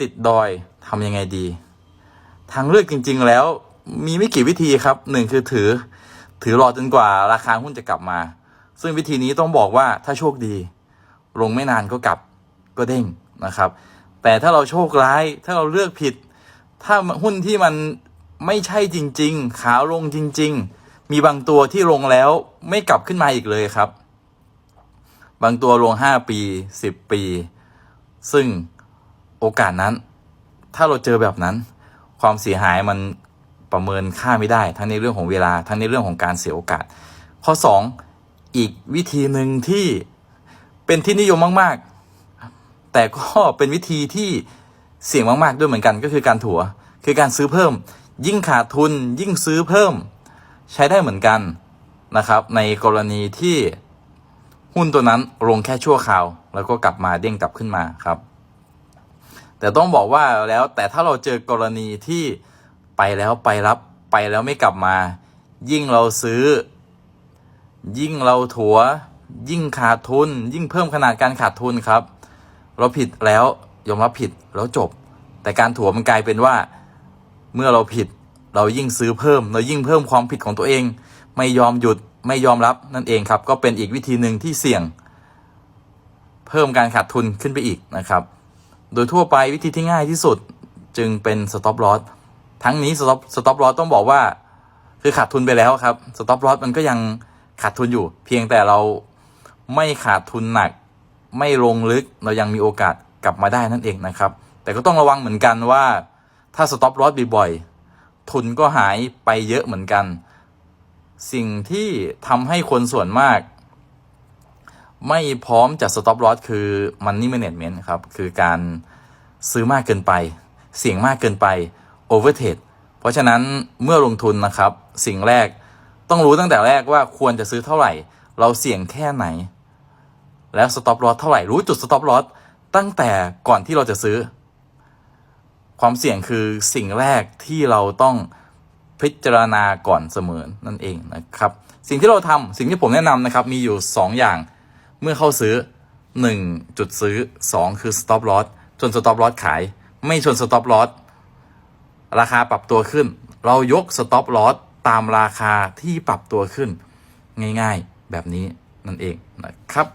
ติดดอยทำยังไงดี ทางเลือกจริง ๆ แล้วมีไม่กี่วิธีครับหนึ่งคือถือ ถือรอจนกว่าราคาหุ้นจะกลับมา ซึ่งวิธีนี้ต้องบอกว่าถ้าโชคดี ลงไม่นานก็กลับก็เด้งนะครับ แต่ถ้าเราโชคร้ายถ้าเราเลือกผิด ถ้าหุ้นที่มันไม่ใช่จริง ๆ ขาลงจริง ๆ มีบางตัวที่ลงแล้วไม่กลับขึ้นมาอีกเลยครับ บางตัวลงห้าปีสิบปี ซึ่ง โอกาสนั้น ถ้าเราเจอแบบนั้น ความเสียหายมันประเมินค่าไม่ได้ ทั้งในเรื่องของเวลา ทั้งในเรื่องของการเสียโอกาส ข้อ 2 อีกวิธีหนึ่งที่เป็นที่นิยมมากๆ แต่ก็เป็นวิธีที่เสี่ยงมากๆด้วยเหมือนกันก็คือการถัว คือการซื้อเพิ่ม ยิ่งขาดทุนยิ่งซื้อเพิ่ม ใช้ได้เหมือนกันนะครับ ในกรณีที่หุ้นตัวนั้นลงแค่ชั่วคราว แล้วก็กลับมาเด้งกลับขึ้นมาครับ แต่ต้องบอกว่าแล้วแต่ถ้าเราเจอกรณีที่ไปแล้วไปรับไปแล้วไม่กลับมา ยิ่งเราซื้อ ยิ่งเราถัว ยิ่งขาดทุน ยิ่งเพิ่มขนาดการขาดทุนครับ เราผิดแล้วยอมรับผิดแล้วจบ แต่การถัวมันกลายเป็นว่า เมื่อเราผิดเรายิ่งซื้อเพิ่ม เรายิ่งเพิ่มความผิดของตัวเอง ไม่ยอมหยุดไม่ยอมรับนั่นเองครับ ก็เป็นอีกวิธีหนึ่งที่เสี่ยง เพิ่มการขาดทุนขึ้นไปอีกนะครับ โดยทั่วไปวิธีที่ง่ายที่สุดจึงเป็น stop loss ทั้งนี้ stop stop loss ต้องบอกว่า คือขาดทุนไปแล้วครับ stop loss มันก็ยังขาดทุนอยู่ เพียงแต่เราไม่ขาดทุนหนัก ไม่ลงลึกเรายังมีโอกาสกลับมาได้นั่นเองนะครับ แต่ก็ต้องระวังเหมือนกันว่า ถ้า stop loss บ่อยๆทุนก็หายไปเยอะเหมือนกัน สิ่งที่ทำให้คนส่วนมาก ไม่พร้อมจะ stop loss คือ money management ครับ คือการซื้อมากเกินไป เสี่ยงมากเกินไป overtrade เพราะฉะนั้นเมื่อลงทุนนะครับ สิ่งแรกต้องรู้ตั้งแต่แรกว่าควรจะซื้อเท่าไหร่ เราเสี่ยงแค่ไหน แล้ว stop loss เท่าไหร่รู้จุด stop loss ตั้งแต่ก่อนที่เราจะซื้อ ความเสี่ยงคือสิ่งแรกที่เราต้องพิจารณาก่อนเสมอนั่นเองนะครับ สิ่งที่เราทำสิ่งที่ผมแนะนำนะครับ มีอยู่ 2 อย่าง เมื่อเข้าซื้อ 1 จุดซื้อ 2 คือ stop loss ชน stop loss ขาย ไม่ชน stop loss ราคาปรับตัวขึ้น เรายก stop loss ตามราคาที่ปรับตัวขึ้น ง่ายๆ แบบนี้นั่นเองนะครับ